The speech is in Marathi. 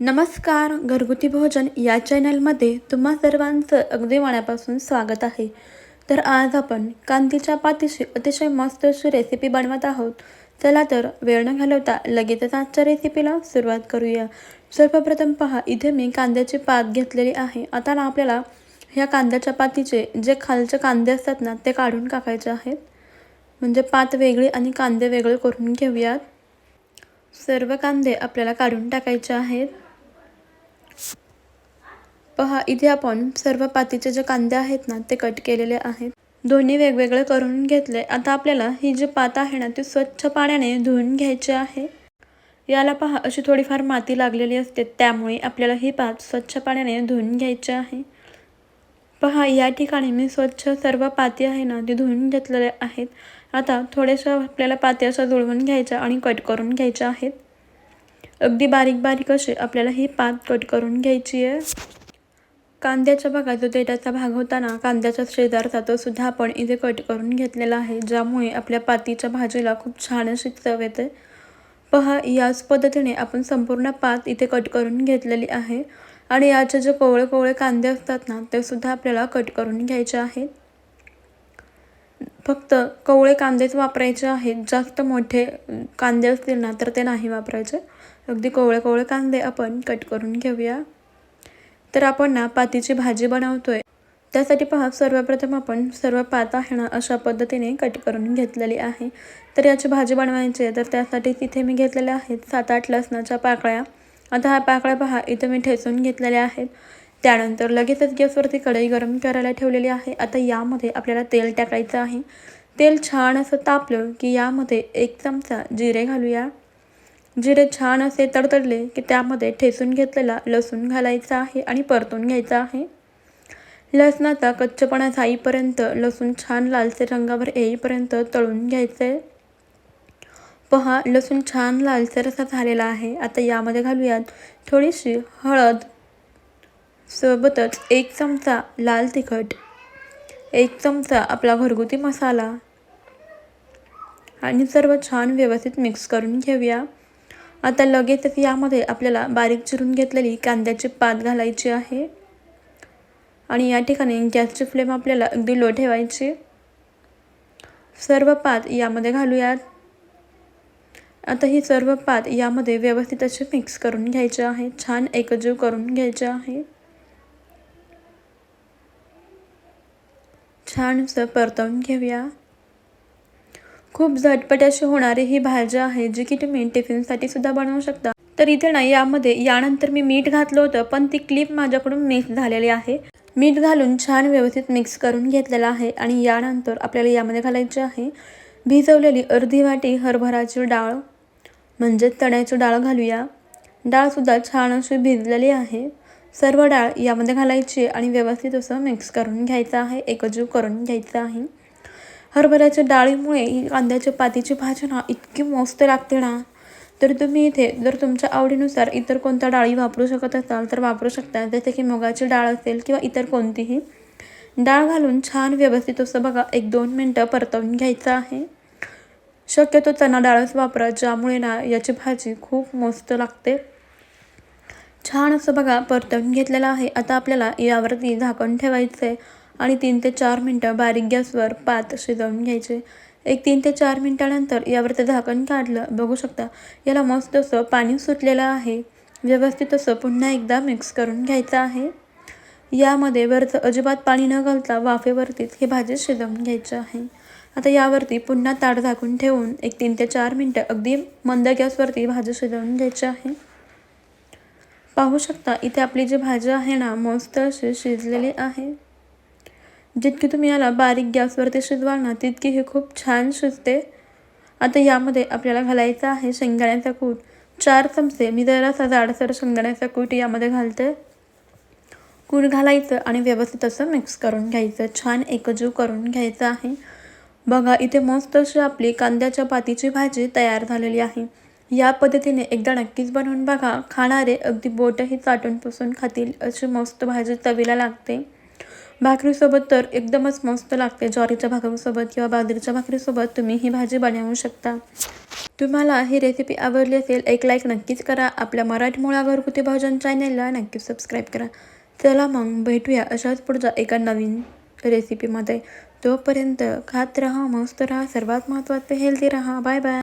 नमस्कार घरगुती भोजन या चॅनलमध्ये तुम्हा सर्वांचं अगदी मनापासून स्वागत आहे. तर आज आपण कांदीच्या पातीशी अतिशय मस्त अशी रेसिपी बनवत आहोत. चला तर वेळ न घालवता लगेचच आजच्या रेसिपीला सुरुवात करूया. सर्वप्रथम पहा इथे मी कांद्याची पात घेतलेली आहे. आता ना आपल्याला ह्या कांद्याच्या पातीचे जे खालचे कांदे असतात ना ते काढून टाकायचे आहेत. म्हणजे पात वेगळी आणि कांदे वेगळे करून घेऊयात. सर्व कांदे आपल्याला काढून टाकायचे आहेत. पहा इथे आपण सर्व पातीचे जे कांदे आहेत ना ते कट केलेले आहेत. दोन्ही वेगवेगळे करून घेतले. आता आपल्याला ही जी पात आहे ना ती स्वच्छ पाण्याने धुवून घ्यायची आहे. याला पहा अशी थोडीफार माती लागलेली असते. त्यामुळे आपल्याला ही पात स्वच्छ पाण्याने धुवून घ्यायची आहे. पहा या ठिकाणी मी स्वच्छ सर्व पाती आहे ना ती धुवून घेतलेल्या आहेत. आता थोड्याशा आपल्याला पाती अशा जुळवून घ्यायच्या आणि कट करून घ्यायच्या आहेत. अगदी बारीक बारीक असे आपल्याला ही पात कट करून घ्यायची आहे. कांद्याच्या भागात जो देठाचा भाग होता ना कांद्याच्या शेजारचा तो सुद्धा आपण इथे कट करून घेतलेला आहे ज्यामुळे आपल्या पातीच्या भाजीला खूप छान अशी चव येते. पहा याच पद्धतीने आपण संपूर्ण पात इथे कट करून घेतलेली आहे. आणि याचे जे कोवळे कोवळे कांदे असतात ना ते सुद्धा आपल्याला कट करून घ्यायचे आहेत. फक्त कवळे कांदेच वापरायचे आहेत. जास्त मोठे कांदे असतील ना तर ते नाही वापरायचे. अगदी कोवळे कोवळे कांदे आपण कट करून घेऊया. तर आपण ना पातीची भाजी बनवतोय. त्यासाठी पहा सर्वप्रथम आपण सर्व पात आहे ना अशा पद्धतीने कट करून घेतलेली आहे. तर याची भाजी बनवायची आहे तर त्यासाठी तिथे मी घेतलेल्या आहेत सात आठ लसणाच्या पाकळ्या. आता ह्या पाकळ्या पहा इथे मी ठेचून घेतलेल्या आहेत. त्यानंतर लगेचच गॅसवरती कढई गरम करायला ठेवलेली आहे. आता यामध्ये आपल्याला तेल टाकायचं आहे. तेल छान असं तापलं की यामध्ये एक चमचा जिरे घालूया. जिरे छान असे तडतडले की त्यामध्ये ठेसून घेतलेला लसूण घालायचा आहे आणि परतून घ्यायचा आहे. लसणाचा कच्चपणा जाईपर्यंत लसूण छान लालसर रंगावर येईपर्यंत तळून घ्यायचं. आहे पहा लसूण छान लालसर असा झालेला आहे. आता यामध्ये घालूयात थोडीशी हळद सोबतच एक चमचा लाल तिखट एक चमचा आपला घरगुती मसाला आणि सर्व छान व्यवस्थित मिक्स करून घेऊया. आता लगेचच यामध्ये आपल्याला बारीक चिरून घेतलेली कांद्याची पात घालायची आहे आणि या ठिकाणी गॅसची फ्लेम आपल्याला अगदी लो ठेवायची. सर्व पात यामध्ये घालूयात. आता ही सर्व पात यामध्ये व्यवस्थित असे मिक्स करून घ्यायचे आहे. छान एकजीव करून घ्यायचे आहे. छान असं परतवून घेऊया. खूप झटपट अशी होणारी ही भाज्या आहे जी की तुम्ही टिफिनसाठी सुद्धा बनवू शकता. तर इथे ना यामध्ये यानंतर मी मीठ घातलं होतं पण ती क्लिप माझ्याकडून मिक्स झालेली आहे. मीठ घालून छान व्यवस्थित मिक्स करून घेतलेलं आहे आणि यानंतर आपल्याला यामध्ये घालायची आहे भिजवलेली अर्धी वाटी हरभराची डाळ म्हणजे चण्याची डाळ घालूया. डाळसुद्धा छान अशी भिजलेली आहे. सर्व डाळ यामध्ये घालायची आणि व्यवस्थित असं मिक्स करून घ्यायचं आहे एकजीव करून घ्यायचं आहे. हरभऱ्याच्या डाळीमुळे ही कांद्याच्या पातीची भाजी ना इतकी मस्त लागते ना. तर तुम्ही इथे जर तुमच्या आवडीनुसार इतर कोणत्या डाळी वापरू शकत असाल तर वापरू शकता. जसे की मुगाची डाळ असेल किंवा इतर कोणतीही. डाळ घालून छान व्यवस्थित असं बघा एक दोन मिनटं परतवून घ्यायचं आहे. शक्यतो चणा डाळच वापरा ज्यामुळे ना याची भाजी खूप मस्त लागते. छान असं बघा परतवून घेतलेलं आहे. आता आपल्याला यावरती झाकण ठेवायचं आहे आणि तीन ते चार मिनटं बारीक गॅसवर पात शिजवून घ्यायचे. एक तीन ते चार मिनटानंतर यावरती झाकण काढलं. बघू शकता याला मस्त असं पाणी सुटलेलं आहे. व्यवस्थित असं पुन्हा एकदा मिक्स करून घ्यायचं आहे. यामध्ये वरचं अजिबात पाणी न घालता वाफेवरतीच ही भाजी शिजवून घ्यायची आहे. आता यावरती पुन्हा ताट झाकून ठेवून एक तीन ते चार मिनटं अगदी मंद गॅसवरती भाजी शिजवून घ्यायची आहे. पाहू शकता इथे आपली जी भाजी आहे ना मस्त अशी शिजलेली आहे. जितकी तुम्ही याला बारीक गॅसवरती शिजवाल ना तितकी ही खूप छान शिजते. आता यामध्ये आपल्याला घालायचं आहे शेंगदाण्याचा कूट. चार चमचे मी जरासा जाडसर शेंगदाण्याचा कूट यामध्ये घालते. कूट घालायचं आणि व्यवस्थित असं मिक्स करून घ्यायचं. छान एकजीव करून घ्यायचं आहे. बघा इथे मस्त अशी आपली कांद्याच्या पातीची भाजी तयार झालेली आहे. या पद्धतीने एकदा नक्कीच बनवून बघा. खाणारे अगदी बोटही चाटून पुसून खातील अशी मस्त भाजी चवीला लागते. भाकरीसोबत तर एकदमच मस्त लागते. ज्वारीच्या भाकरीसोबत किंवा बाजरीच्या भाकरीसोबत तुम्ही ही भाजी बनवू शकता. तुम्हाला ही रेसिपी आवडली असेल एक लाईक नक्कीच करा. आपल्या मराठी मुळा घरगुती भोजन चॅनेलला नक्कीच सबस्क्राईब करा. चला मग भेटूया अशाच पुढच्या एका नवीन रेसिपीमध्ये तोपर्यंत खात राहा मस्त राहा सर्वात महत्त्वाचं हेल्दी राहा. Bye bye